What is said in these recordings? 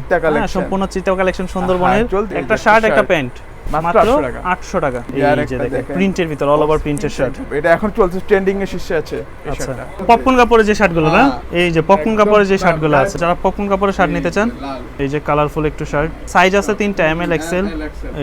চিত্তা হ্যাঁ, সম্পূর্ণ চিত্তা কালেকশন সুন্দরবনের হ্যাঁ, একটা একটা শার্ট একটা প্যান্ট। মাত্র মাত্র 800 টাকা। এই যে দেখেন। প্রিন্টের ভিতর অল ওভার প্রিন্টের শার্ট এটা এখন চলছে ট্রেন্ডিং এর শীর্ষে আছে এই আচ্ছা। শার্টটা পপকর্ন কাপড়ের যে শার্টগুলো না? হ্যাঁ। এই যে পপকর্ন কাপড়ের যে শার্টগুলো আছে যারা পপকর্ন কাপড়ের শার্ট নিতে চান এই যে কালারফুল একটু শার্ট সাইজ আছে তিনটা এম এল এক্সেল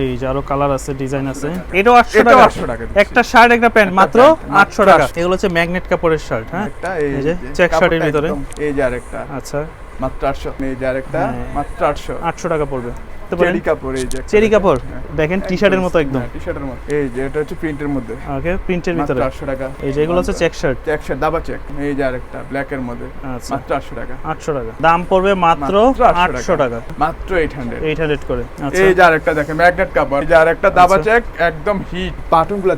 এই যে আরও কালার আছে ডিজাইন আছে। এটাও আটশো টাকা। 800 টাকা একটা শার্ট একটা প্যান্ট মাত্র প্যান্ট, মাত্র আটশো টাকা। এগুলো হচ্ছে ম্যাগনেট কাপড়ের শার্ট হ্যাঁ? এই যে কাপড়টা শার্টের ভিতরে। এই যে আরেকটা। আচ্ছা। মাত্র 800 এই যার আরেকটা হ্যাঁ। মাত্র 800 আটশো টাকা পড়বে। তো পারেন। চেরি কাপড় এই যে চেরি কাপড়। হ্যাঁ। দেখেন টি শার্টের মতো একদম। টি শার্টের মতো। এই যে এটা হচ্ছে প্রিন্টের মধ্যে। ওকে প্রিন্টের ভিতরে। 800 টাকা। এই যে এগুলো হচ্ছে চেক শার্ট চেক শার্ট দাবা চেক এই যে আরেকটা ব্ল্যাক এর মধ্যে। আচ্ছা। মাত্র 800 টাকা। আটশো টাকা। দাম পড়বে মাত্র মাত্র 800 টাকা। মাত্র 800 এইট হান্ড্রেড করে। আচ্ছা। এই যে আরেকটা দেখেন ম্যাগনেট কাপড়। এই যে আরেকটা দাবা আচ্ছা। চেক একদম হিট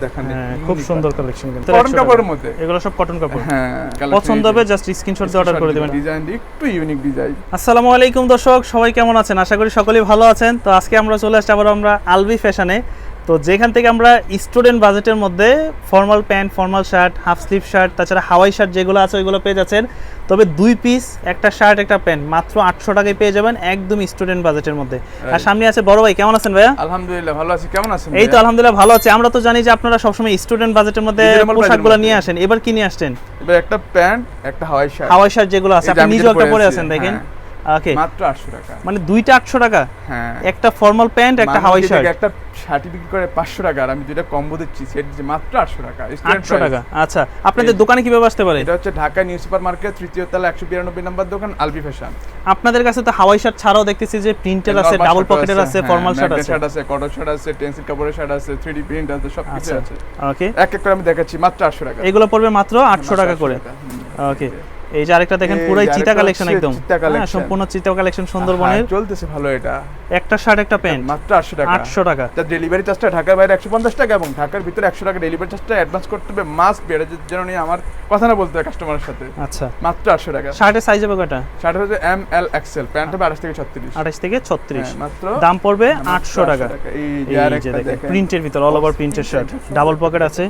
দেখেন। হ্যাঁ খুব সুন্দর কালেকশন কিন্তু। কটন কাপড়ের মধ্যে। এগুলো সব কটন কাপড়। হ্যাঁ পছন্দ হবে জাস্ট স্ক্রিনশট দিয়ে অর্ডার করে দেবেন। ডিজাইন একটু ইউনিক ডিজাইন আসসালামু আলাইকুম দর্শক সবাই কেমন আছেন? আশা করি সকলেই ভালো আছেন। তো আজকে আমরা চলে আসছি আবার আমরা আলবি ফ্যাশনে তো যেখান থেকে আমরা স্টুডেন্ট বাজেটের মধ্যে formal pant formal shirt half sleeve shirt তাছাড়া হাওয়াই শার্ট যেগুলো আছে ওইগুলো পেয়ে যাচ্ছেন। তবে দুই পিস একটা শার্ট একটা প্যান্ট মাত্র আটশো টাকায় পেয়ে যাবেন একদম স্টুডেন্ট বাজেটের মধ্যে। আর সামনে আছে বড় ভাই কেমন আছেন ভাইয়া? আলহামদুলিল্লাহ ভালো আছি। কেমন আছেন এই তো আলহামদুলিল্লাহ ভালো আছে। আমরা তো জানি যে আপনারা সবসময় স্টুডেন্ট বাজেটের মধ্যে পোশাকগুলো নিয়ে আসেন। এবার কি নিয়ে আসছেন? এবার একটা প্যান্ট একটা হাওয়াই শার্ট হাওয়াই শার্ট যেগুলো আছে আপনি নিজেও একটা পরে পরে আছেন দেখেন। ওকে মাত্র 800 টাকা। মানে দুইটা আটশো টাকা? হ্যাঁ। একটা ফর্মাল প্যান্ট একটা হাওয়াই শার্ট একটা শার্ট বিক্রি করে 500 টাকা আর আমি দুইটা কম্বো দিচ্ছি সেট যে মাত্র 800 টাকা। Student আটশো price। টাকা। আচ্ছা আপনাদের দোকানে কীভাবে আসতে পারে? এটা হচ্ছে ঢাকা নিউ সুপার মার্কেট তৃতীয় তলা 192 নম্বর দোকান আলবি ফ্যাশন আপনাদের কাছে তো হাওয়াই শার্ট ছাড়াও দেখতেছি যে প্রিন্টের আছে ডাবল পকেটের আছে ফর্মাল শার্ট আছে। শার্ট আছে কটন শার্ট আছে টেন্সিল কাপড়ের শার্ট আছে 3D প্রিন্ট আছে সব কিছু আচ্ছা আছে। ওকে এক এক করে আমি দেখাচ্ছি মাত্র 800 টাকা। এগুলো পড়বে মাত্র আটশো টাকা করে। ওকে এই যে আরেকটা দেখেন পুরাই চিতা কালেকশন একদম। হ্যাঁ, সম্পূর্ণ চিতা কালেকশন সুন্দরবনের হ্যাঁ, চলতেছে ভালো এটা। একটা শার্ট একটা প্যান্ট মাত্র 800 টাকা। আটশো টাকা। তার ডেলিভারি চার্জটা ঢাকার বাইরে একশো পঞ্চাশ টাকা এবং ঢাকার ভিতরে একশো টাকা ডেলিভারি চার্জটা অ্যাডভান্স করতে হবে মাস্ক বেড়ে যেন নিয়ে আমার কথা না বলতে হয় কাস্টমারের সাথে। আচ্ছা। মাত্র আটশো টাকা। শার্টের সাইজ হবে কয়টা? শার্ট হচ্ছে এম এল এক্সেল প্যান্ট হবে আঠাশ থেকে ছত্রিশ। আঠাশ থেকে ছত্রিশ। মাত্র দাম পড়বে মাত্র আটশো টাকা। এই যে আরেকটা দেখেন দেখেন। প্রিন্টের ভিতর অল ওভার প্রিন্টের শার্ট ডাবল পকেট আছে।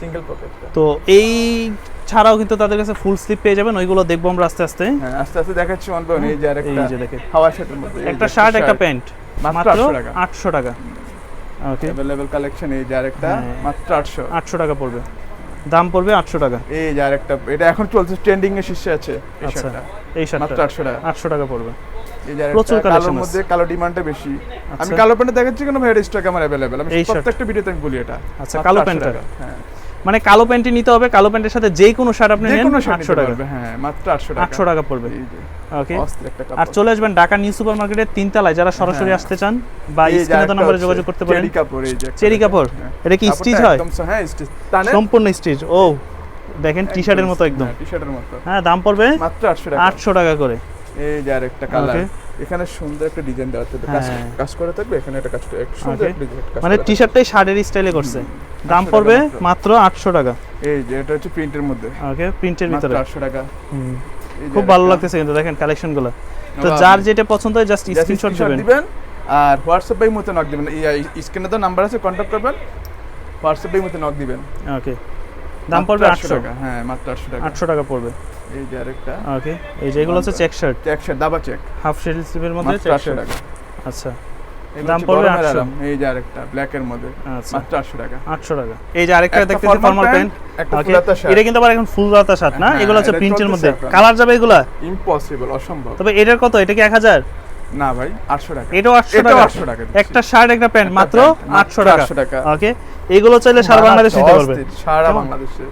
সিঙ্গেল পকেট তো এই ছাড়াও কিন্তু তাদের কাছে ফুল স্লিপ পেয়ে যাবেন ওইগুলো দেখব আমরা আস্তে আস্তে। হ্যাঁ আস্তে আস্তে দেখাচ্ছি অন এই যে এই যে দেখেন। হাওয়া শার্টের মধ্যে একটা শার্ট একটা প্যান্ট। মাত্র মাত্র 800 টাকা। আটশো টাকা। ওকে অ্যাভেলেবল কালেকশন এই যে আরেকটা হ্যাঁ। মাত্র আটশো। আটশো টাকা পড়বে। দাম পড়বে আটশো টাকা। এই যে আরেকটা এটা এখন চলছে ট্রেন্ডিং এর শীর্ষে আছে এই আচ্ছা শার্টটা এই শার্টটা মাত্র শার্টটা আটশো টাকা। আটশো টাকা পড়বে। প্রচুর। মধ্যে কালো ডিমান্ডটা বেশি। আমি আচ্ছা। কালো প্যান্টে দেখাচ্ছি কেন ভাই স্টক আমার অ্যাভেলেবেল আমি। প্রত্যেকটা ভিডিওতে আমি বলি এটা। আচ্ছা, কালো 800 প্যান্টটা? হ্যাঁ। মানে কালো প্যান্টই নিতে হবে কালো প্যান্টের সাথে যে কোনো শার্ট আপনি নেন কোনো শার্ট আটশো নিতে টাকা। হ্যাঁ মাত্র 800 টাকা। আটশো টাকা পড়বে। ওকে আর চলে আসবেন ঢাকা নিউ সুপার মার্কেটের তিনতলায় যারা সরাসরি হ্যাঁ। আসতে চান বা স্ক্রিনে আরেকটা নম্বরে যোগাযোগ করতে পারেন। চেরি কাপড় এই যে চেরি কাপড়। হ্যাঁ। এটা কি স্টিচ হয়? একদম হ্যাঁ স্টিচ। সম্পূর্ণ স্টিচ। ও দেখেন টি শার্টের মতো একদম। টি শার্টের মতো। হ্যাঁ দাম পড়বে মাত্র 800 টাকা। আটশো টাকা করে। এই যে আরেকটা কালার. এখানে সুন্দর একটা ডিজাইন দেওয়া কাজ হ্যাঁ। করা থাকবে এখানে একটা কাজ সুন্দর একটা ডিজাইন মানে টি শার্টটাই শার্টের স্টাইলে করছে। দাম পড়বে মাত্র। আটশো টাকা। এই যে এটা হচ্ছে প্রিন্টের মধ্যে। ওকে প্রিন্টের ভিতরে। 800 টাকা। হুম। খুব ভালো লাগতেছে কিন্তু দেখেন কালেকশনগুলো। তো যার যেটা পছন্দ হয় জাস্ট স্ক্রিনশট দিবেন। আর হোয়াটসঅ্যাপ বাই মতো নক দিবেন। স্ক্রিনে তো নাম্বার আছে কন্ট্যাক্ট করবেন। হোয়াটসঅ্যাপ বাই মতো নক দিবেন। ওকে দাম পড়বে আটশো টাকা। হ্যাঁ মাত্র 800 টাকা। আটশো টাকা পড়বে। এই যে আরেকটা। ওকে এই যে এগুলো হচ্ছে চেক শার্ট চেক শার্ট দাবা চেক হাফ শেল স্লিভের মধ্যে চেক শার্ট টাকা। আচ্ছা। দাম পড়বে 800 এই যে আরেকটা ব্ল্যাক এর মধ্যে। আচ্ছা। মাত্র 800 টাকা। আটশো টাকা। এই যে আরেকটা দেখতেছি ফর্মাল প্যান্ট একটা ওকে ফুল হাতা shirt। এটা কিন্তু আবার এখন ফুল রাতা শার্ট না? হ্যাঁ, এগুলো হচ্ছে প্রিন্টের মধ্যে। কালার যাবে এগুলা? ইম্পসিবল অসম্ভব। তবে এটার কত? এটা কি এক হাজার? না ভাই 800 টাকা। এটাও আটশো এটাও টাকা। 800 টাকা একটা শার্ট একটা প্যান্ট মাত্র pant, মাত্র আটশো টাকা। 800 টাকা। ওকে এগুলো চাইলে সারা বাংলাদেশ নিতে পারবে অস্থির, সারা বাংলাদেশে।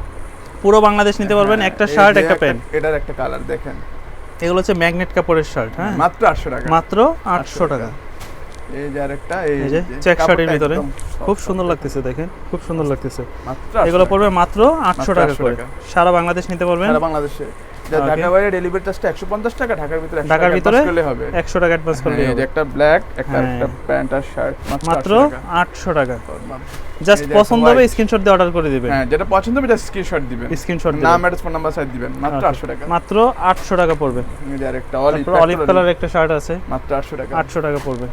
পুরো বাংলাদেশ নিতে পারবেন একটা শার্ট একটা প্যান্ট এটার একটা কালার দেখেন। এগুলো হচ্ছে ম্যাগনেট কাপড়ের শার্ট হ্যাঁ? মাত্র 800 টাকা। মাত্র আটশো টাকা। এই যে আরেকটা এই যে চেক শার্টের ভিতরে। খুব সুন্দর লাগতেছে দেখেন। খুব সুন্দর লাগতেছে। এগুলো পড়বে মাত্র আটশো মাত্র টাকা করে। সারা বাংলাদেশ নিতে পারবেন। সারা বাংলাদেশে. ঢাকা বাইরে ডেলিভারি চার্জটা 150 টাকা ঢাকার ভিতরে ঢাকার ভিতরে করলে হবে। একশো টাকা অ্যাডভান্স করলে হ্যাঁ, একটা ব্ল্যাক একটা হ্যাঁ। একটা প্যান্ট আর শার্ট মাত্র মাত্র 800 টাকা। আটশো টাকা। এই জাস্ট পছন্দ হবে স্ক্রিনশট দিয়ে অর্ডার করে দিবেন। হ্যাঁ যেটা পছন্দ হবে জাস্ট স্ক্রিনশট দিবেন। স্ক্রিনশট নাম অ্যাড্রেস ফোন নাম্বার সাইড দিবেন। মাত্র 800 টাকা। মাত্র আটশো টাকা পড়বে। এই যে আরেকটা অলিভ অলিভ কালার একটা শার্ট আছে। মাত্র 800 টাকা। আটশো টাকা পড়বে।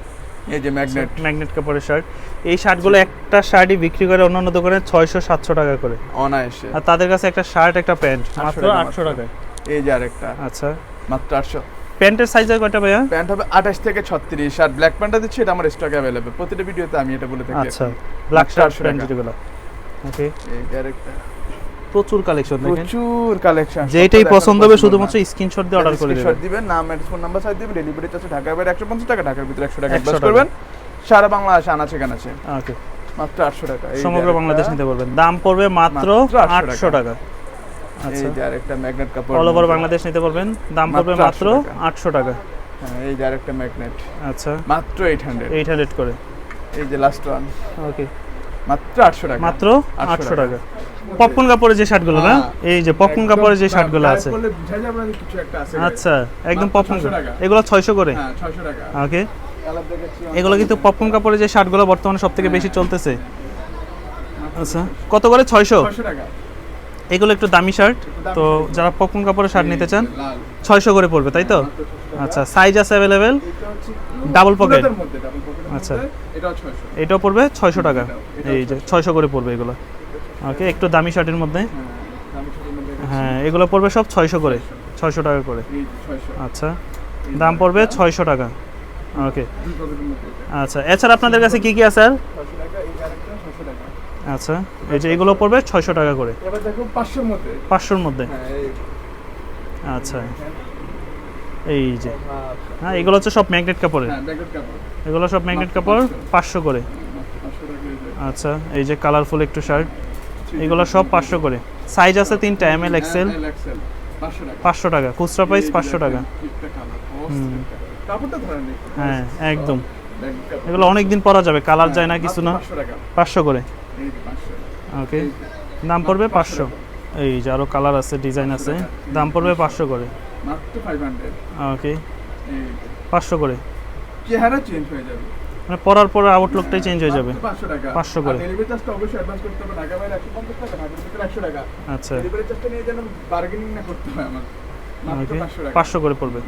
এই যে ম্যাগনেট ম্যাগনেট কাপড়ের শার্ট এই শার্টগুলো একটা শার্টই বিক্রি করে অন্যান্য দোকানে ছয়শো সাতশো টাকা করে। অনায়াসে। আর তাদের কাছে একটা শার্ট একটা প্যান্ট মাত্র আটশো টাকায়। এই যে আরেকটা। আচ্ছা। মাত্র 800 প্যান্টের সাইজ হয় কয়টা ভাইয়া? প্যান্ট হবে আঠাশ থেকে ছত্রিশ। আর ব্ল্যাক প্যান্টটা দিচ্ছি এটা আমার স্টক প্রতিটা ভিডিওতে আমি এটা বলে থাকি। আচ্ছা ব্ল্যাক শার্ট প্যান্ট। যেগুলো। ওকে এই। প্রচুর কালেকশন দেখেন। প্রচুর কালেকশন যেটাই পছন্দ হবে শুধুমাত্র স্ক্রিনশট দিয়ে অর্ডার করে দেবেন। দিবেন নাম ফোন নাম্বার সাইড দিবেন ডেলিভারি চার্জ ঢাকার বাইরে একশো পঞ্চাশ টাকা ঢাকার ভিতরে একশো টাকা 100 অ্যাডভান্স। করবেন। সারা বাংলাদেশে আনাচে কানাচে। ওকে মাত্র আটশো টাকা। সমগ্র বাংলাদেশ নিতে পারবেন। দাম পড়বে মাত্র মাত্র 800 আটশো টাকা। এই যে আরেকটা ম্যাগনেট কাপড় অল ওভার বাংলাদেশ নিতে পারবেন। দাম পড়বে মাত্র মাত্র 800 টাকা। হ্যাঁ এই যে আরেকটা ম্যাগনেট। আচ্ছা। মাত্র এইট হান্ড্রেড এইট হান্ড্রেড করে। এই যে লাস্ট ওয়ান ওকে মাত্র আটশো টাকা। মাত্র 800 আটশো টাকা। পপকর্ন কাপড়ের যে শার্টগুলো না? হ্যাঁ। এই যে পপকর্ন কাপড়ের যে শার্টগুলো আছে। আচ্ছা একদম পপকর্ন এগুলো ছয়শো করে? হ্যাঁ ছয়শো টাকা। ওকে এগুলো কিন্তু পপকর্ন কাপড়ের যে শার্টগুলো বর্তমানে সব থেকে বেশি চলতেছে। আচ্ছা কত করে? ছয়শো? ছয়শো টাকা। এগুলো একটু দামি শার্ট তো যারা পপকর্ন কাপড়ের শার্ট নিতে চান ছয়শো করে পড়বে তাই তো? আচ্ছা সাইজ আছে অ্যাভেলেবেল ডাবল পকেট আচ্ছা। এটাও পড়বে ছয়শো টাকা। এই যে ছয়শো। করে পড়বে এগুলো। ওকে একটু দামি শার্টের মধ্যে? হ্যাঁ। হ্যাঁ এগুলো পড়বে সব ছয়শো করে। ছয়শো। টাকা করে। আচ্ছা দাম পড়বে ছয়শো টাকা। ওকে। আচ্ছা এছাড়া আপনাদের কাছে কি কি আছে আর? আচ্ছা এই যে এগুলো পড়বে ছয়শো টাকা করে। এবার দেখো পাঁচশোর মধ্যে। পাঁচশোর মধ্যে? হ্যাঁ আচ্ছা। এই যে। হ্যাঁ এগুলো হচ্ছে সব ম্যাগনেট কাপড়ের। হ্যাঁ এগুলো সব ম্যাগনেট কাপড় 500 পাঁচশো করে। আচ্ছা এই যে কালারফুল একটু শার্ট এগুলো সব পাঁচশো করে। সাইজ আছে তিনটা এম এল এক্সেল হ্যাঁ, পাঁচশো টাকা। খুচরা প্রাইস পাঁচশো টাকা। হ্যাঁ একদম। এগুলো অনেক দিন পরা যাবে কালার যায় না হ্যাঁ, কিছু না। পাঁচশো করে। ওকে দাম পড়বে পাঁচশো। এই যে আরও কালার আছে ডিজাইন আছে দাম পড়বে পাঁচশো করে। ওকে পাঁচশো করে। চেহারা চেঞ্জ হয়ে যাবে। মানে পরার পরে আউটলুকটাই চেঞ্জ হয়ে যাবে। পাঁচশো করে। ডেলিভারি চার্জটা অবশ্যই অ্যাডভান্স করতে হবে। ঢাকা বাইরে একশো পঞ্চাশ টাকা ঢাকার ভিতরে একশো টাকা। আচ্ছা। ডেলিভারি চার্জটা নিয়ে যেন বার্গেনিং না করতে হয় আমার। পাঁচশো করে পড়বে।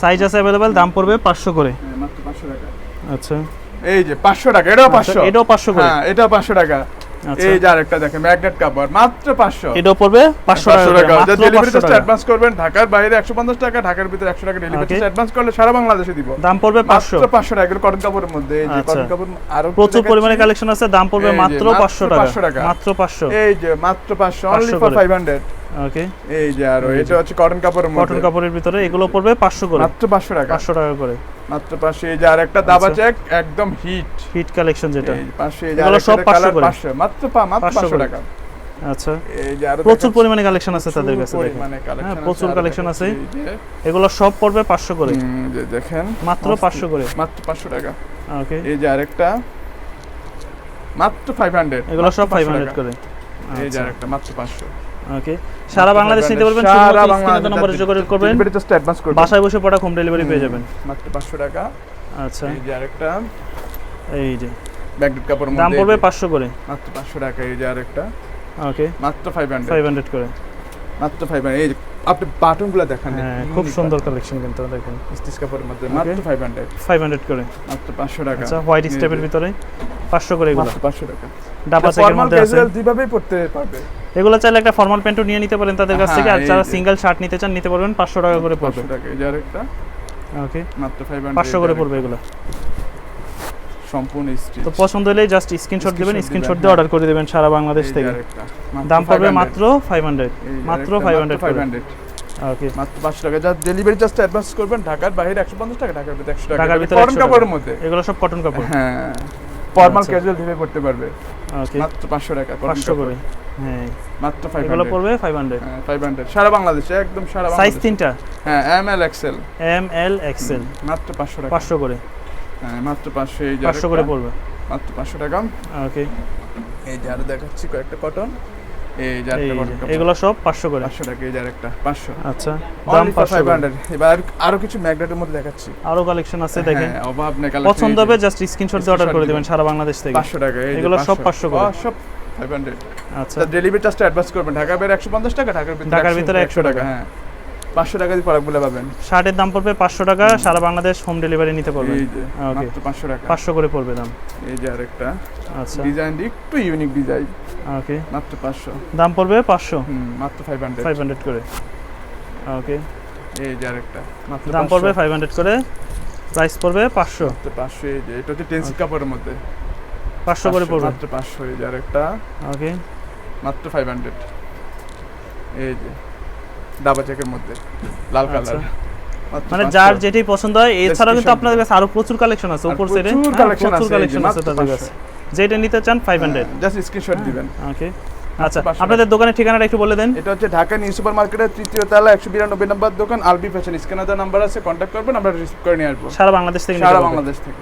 সাইজ আছে অ্যাভেলেবেল দাম পড়বে পাঁচশো করে। হ্যাঁ, মাত্র পাঁচশো টাকা। আচ্ছা। এই যে 500 টাকা এটাও আচ্ছা, 500 এটাও পাঁচশো হ্যাঁ এটাও 500 টাকা। আচ্ছা। এই যে আরেকটা দেখেন ম্যাগনেট কাভার মাত্র 500 এটাও পড়বে 500 টাকা। যা ডেলিভারি চার্জ অ্যাডভান্স করবেন ঢাকার বাইরে 150 টাকা ঢাকার ভিতরে 100 টাকা ডেলিভারি চার্জ অ্যাডভান্স করলে সারা বাংলাদেশে দিব। দাম পড়বে 500 পাঁচশো। টাকা টাকা কটন কাপড়ের মধ্যে। এই যে আচ্ছা। কটন কাপড় আরও প্রচুর পরিমাণে কালেকশন আছে দাম পড়বে মাত্র 500 টাকা। মাত্র 500 এই যে মাত্র 500 অনলি ফর 500 ওকে এই যে আরও। এটা হচ্ছে কটন কাপড়ের কটন কাপড়ের ভিতরে এগুলো পড়বে পাঁচশো করে। মাত্র পাঁচশো টাকা। পাঁচশো টাকা করে। মাত্র পাঁচশো এই যে আর একটা দাবা আচ্ছা। চেক একদম হিট হিট কালেকশন যেটা। এই যে পাঁচশো এই যে এগুলো সব 500 করে। পাঁচশো মাত্র পা- মাত্র 500 টাকা। আচ্ছা। এই যে আরও প্রচুর পরিমাণে কালেকশন আছে তাদের কাছে হ্যাঁ, আছে, প্রচুর আর দেখাচ্ছি আছে। এগুলো সব পড়বে পাঁচশো করে। যে দেখেন মাত্র অস্থির। পাঁচশো করে। মাত্র পাঁচশো টাকা। ওকে এই যে আরেকটা মাত্র ফাইভ হান্ড্রেড এগুলো সব ফাইভ হান্ড্রেড করে। এই যে আচ্ছা। আরেকটা মাত্র পাঁচশো। ওকে সারা বাংলাদেশ নিতে পারবেন সারা বাংলাদেশ নম্বরে যোগাযোগ করবেন। অ্যাডভান্স করবেন। বাসায় বসে পড়া হোম ডেলিভারি পেয়ে যাবেন। মাত্র পাঁচশো টাকা। আচ্ছা। এই যে আরেকটা। এই যে। ব্যাগডেড কাপড়ের দাম পড়বে এই যে, পাঁচশো করে। মাত্র পাঁচশো টাকা এই যে আরেকটা। ওকে মাত্র ফাইভ হান্ড্রেড ফাইভ হান্ড্রেড করে। মাত্র ফাইভ হান্ড্রেড এই যে আপনি বাটনগুলো দেখান হ্যাঁ খুব সুন্দর কালেকশন কিন্তু দেখেন। স্টিচ কাপড়ের মধ্যে মাত্র ফাইভ হান্ড্রেড ফাইভ হান্ড্রেড করে। মাত্র পাঁচশো টাকা। আচ্ছা হোয়াইট স্টেপের ভিতরে পাঁচশো করে এগুলো। মাত্র পাঁচশো টাকা। ডাবা চেকের মধ্যে আছে। ক্যাজুয়াল দুইভাবেই পড়তে পারবে। এগুলো চাইলে একটা ফর্মাল প্যান্টও নিয়ে নিতে পারেন তাদের কাছ হ্যাঁ, থেকে। আর যারা সিঙ্গেল শার্ট নিতে চান নিতে পারবেন পাঁচশো টাকা করে পড়বে। ওকে মাত্র পাঁচশো করে পড়বে এগুলো। সম্পূর্ণ স্টিচ তো পছন্দ হলেই জাস্ট স্ক্রিনশট দিবেন স্ক্রিনশট দিয়ে অর্ডার করে দেবেন সারা বাংলাদেশ থেকে। দাম পড়বে মাত্র ফাইভ হান্ড্রেড মাত্র five hundred five hundred okay মাত্র পাঁচশো টাকা। যা ডেলিভারি জাস্ট অ্যাডভান্স করবেন ঢাকার বাইরে একশো পঞ্চাশ টাকা ঢাকার ভিতরে একশো টাকা। ঢাকার ভিতরে ফরেন 100 টাকা। কাপড়ের মধ্যে। এগুলো সব কটন কাপড়। হ্যাঁ। ফর্মাল। ক্যাজুয়াল ধীরে পড়তে পারবে। মাত্র পাঁচশো টাকা cotton পাঁচশো কাপড়। করে। হ্যাঁ। মাত্র ফাইভ এগুলো পড়বে ফাইভ হান্ড্রেড ফাইভ হান্ড্রেড সারা বাংলাদেশে একদম সারা সাইজ তিনটা? হ্যাঁ M L XL M L XL মাত্র পাঁচশো টাকা। পাঁচশো করে। হ্যাঁ মাত্র পাঁচশো এই যে পাঁচশো করে পড়বে। মাত্র পাঁচশো টাকা। ওকে এই যে আর দেখাচ্ছি কয়েকটা কটন। এই। এগুলো সব করে। টাকা এই আচ্ছা দাম এবার আরও কিছু ম্যাগনেটের মধ্যে দেখাচ্ছি। আরও কালেকশন আছে দেখেন। হ্যাঁ, অভাব নেই পছন্দ হবে জাস্ট স্ক্রিনশট দিয়ে অর্ডার করে দিবেন সারা বাংলাদেশ থেকে। টাকা এগুলো সব 500 করে। সব ফাইভ হান্ড্রেড আচ্ছা। ডেলিভারি চার্জটা অ্যাডভান্স করবেন। ঢাকা বাইরে টাকা ঢাকার ভিতরে ঢাকার ভিতরে 100 টাকা। হ্যাঁ। পাঁচশো টাকা দিয়ে প্রোডাক্টগুলো পাবেন। শার্টের দাম পড়বে পাঁচশো টাকা সারা বাংলাদেশ হোম ডেলিভারি নিতে পারবেন. মাত্র পাঁচশো টাকা। পাঁচশো করে পড়বে দাম। এই যে আরেকটা। আচ্ছা। ডিজাইন একটু ইউনিক ডিজাইন ওকে মাত্র পাঁচশো। দাম পড়বে পাঁচশো। হুম মাত্র ফাইভ হান্ড্রেড ফাইভ হান্ড্রেড করে। ওকে এই যে আরেকটা। মাত্র দাম পড়বে ফাইভ হান্ড্রেড করে। প্রাইস পড়বে পাঁচশো। পাঁচশো এই যে এটা হচ্ছে টেন্সি কাপড়ের মধ্যে। পাঁচশো করে পড়বে। মাত্র পাঁচশো এই যে আরেকটা। ওকে মাত্র ফাইভ হান্ড্রেড এই যে। ডাবা চেকের মধ্যে। লাল আচ্ছা। কালার মানে যার যেটি পছন্দ হয় এছাড়াও কিন্তু আপনাদের কাছে আরও প্রচুর কালেকশন আছে উপর সাইডে প্রচুর collection প্রচুর আছে, কালেকশন আছে তাদের কাছে। যেটা নিতে চান ফাইভ হান্ড্রেড জাস্ট স্ক্রিনশট দিবেন। ওকে আচ্ছা আপনাদের দোকানের ঠিকানাটা একটু বলে দেন। এটা হচ্ছে ঢাকা নিউ সুপার মার্কেটের তৃতীয় তলা একশো বিরানব্বই নম্বর দোকান আলবি ফ্যাশন স্ক্যানার নাম্বার আছে কন্ট্যাক্ট করবেন আমরা রিসিভ করে নিয়ে আসব। সারা বাংলাদেশ থেকে সারা বাংলাদেশ থেকে।